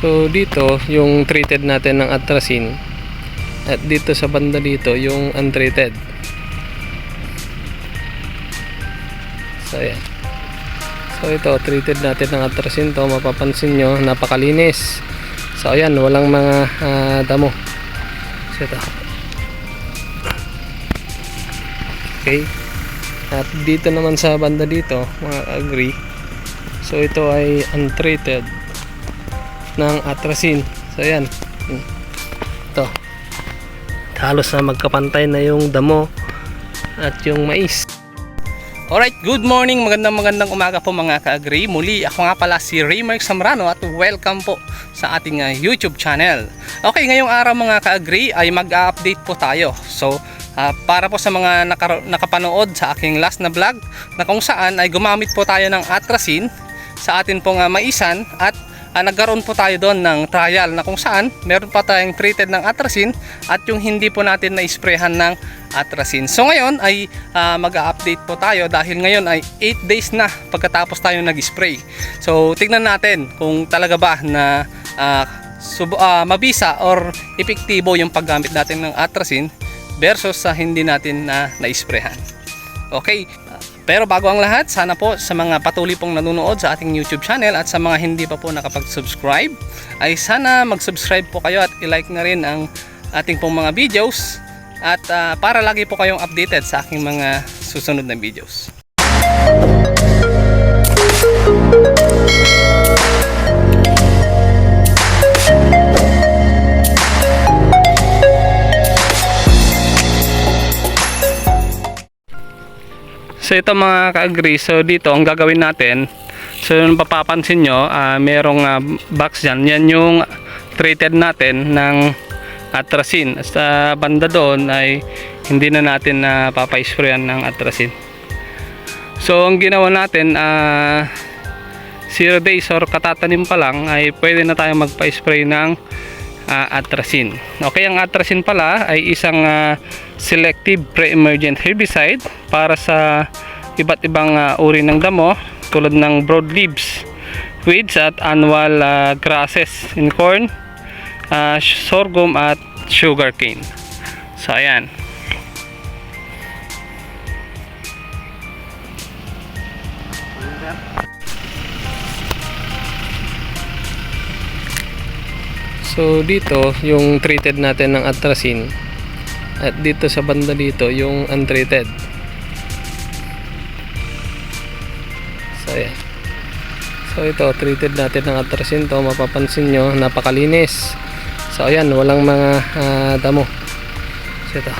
So dito, yung treated natin ng atrazine at dito sa banda dito, yung untreated. So ayan. So ito, treated natin ng atrazine to. Mapapansin nyo, napakalinis. So ayan, walang mga ah, damo. So ito. Okay. At dito naman sa banda dito, mga agree. So ito ay untreated ng atrazine. So. Hmm. Ito. Halos na magkapantay na yung damo at yung mais. Alright, good morning, magandang magandang umaga po mga ka-agree. Muli, ako nga pala si Raymark Samrano at welcome po sa ating uh, YouTube channel. Okay, ngayong araw mga ka-agree ay mag-update po tayo. So, ah, para po sa mga nakaro- nakapanood sa aking last na vlog na kung saan ay gumamit po tayo ng atrazine sa atin pong uh, maisan at ah, nagkaroon po tayo doon ng trial na kung saan meron pa tayong treated ng atrazine at yung hindi po natin na-sprayhan ng atrazine. So ngayon ay ah, mag-update po tayo dahil ngayon ay 8 days na pagkatapos tayo nag-spray. So tignan natin kung talaga ba na ah, sub- ah, mabisa or epektibo yung paggamit natin ng atrazine versus sa hindi natin na na-sprayhan. Okay, pero bago ang lahat, sana po sa mga patuloy pong nanonood sa ating YouTube channel at sa mga hindi pa po nakapag-subscribe, ay sana mag-subscribe po kayo at i-like na rin ang ating pong mga videos at ah, para lagi po kayong updated sa aking mga susunod na videos. So ito mga ka-agree, so dito ang gagawin natin, so yung papapansin nyo, ah, merong ah, box dyan, yan yung treated natin ng atrazine. Sa banda doon ay hindi na natin na papay-sprayan ng atrazine. So ang ginawa natin, ah 0 days or katatanim pa lang ay pwede na tayo magpa-spray ng ah, atrazine. Okay, ang atrazine pala ay isang ah, selective pre-emergent herbicide para sa iba't ibang ah, uri ng damo tulad ng broadleaves, weeds at annual ah, grasses in corn, ah, sorghum at sugarcane. So ayan. So dito, yung treated natin ng atrazine at dito sa banda dito, yung untreated. So ayan. So ito, treated natin ng atrazine to, mapapansin nyo, napakalinis. So ayan, walang mga ah, damo. So ito.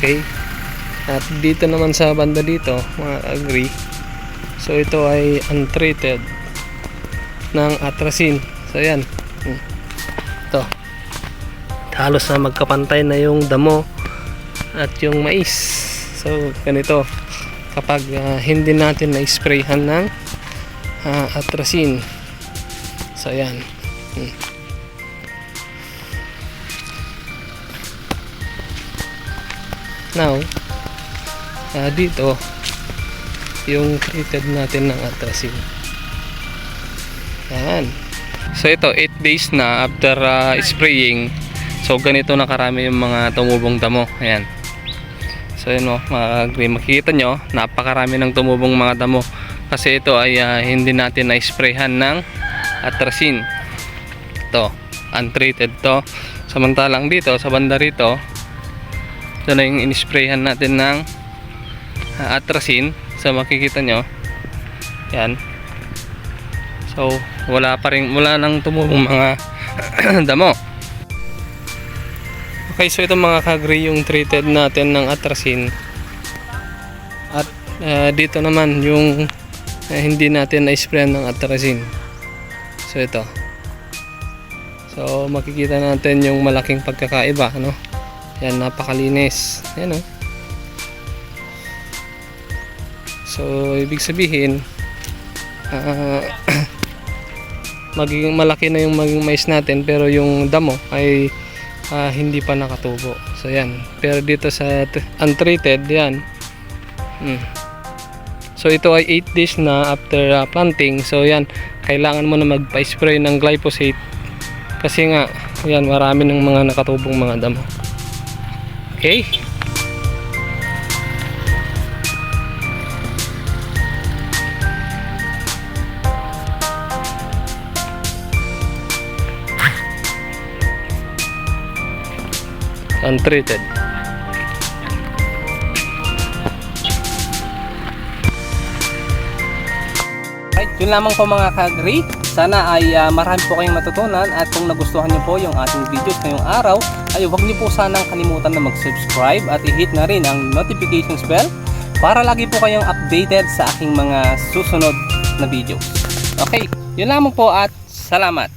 Okay. At dito naman sa banda dito, mga agree. So ito ay untreated ng atrazine. So ayan. Hmm. Ito. Halos na magkapantay na yung damo at yung mais. So ganito kapag ah, hindi natin na-sprayhan ng ah, atrazine. So ayan. Hmm. Now, ah, dito yung treated natin ng atrazine. Yan. So ito, 8 days na after uh, spraying. So ganito na karami yung mga tumubong damo. Ayan. So yun o, agree. Makikita nyo, napakarami ng tumubong mga damo. Kasi ito ay ah, hindi natin na-sprayhan ng atrazine. Ito, untreated to. Samantalang dito, sa banda rito, ito na yung in-sprayhan natin ng ah, atrazine. So makikita nyo, yan, So, wala pa rin, wala nang tumubong mga damo. Okay, so ito mga kagri yung treated natin ng atrazine. At ah, dito naman yung ah, hindi natin na-sprayan ng atrazine. So ito. So makikita natin yung malaking pagkakaiba, no? Yan, napakalinis. Yan, oh. So, ibig sabihin, ah, magiging malaki na yung maging mais natin pero yung damo ay ah, hindi pa nakatubo. So yan. Pero dito sa untreated, yan. Hmm. So ito ay 8 days na after ah, planting. So yan, kailangan mo na magpa-spray ng glyphosate kasi nga, yan, marami ng mga nakatubong mga damo. Okay? Untreated. Right, yun lamang po mga ka-agree. Sana ay ah, marami po kayong matutunan at kung nagustuhan niyo po yung ating videos ngayong araw, ay huwag niyo po sanang kalimutan na mag-subscribe at i-hit na rin ang notifications bell para lagi po kayong updated sa aking mga susunod na videos. Okay, yun lamang po at salamat.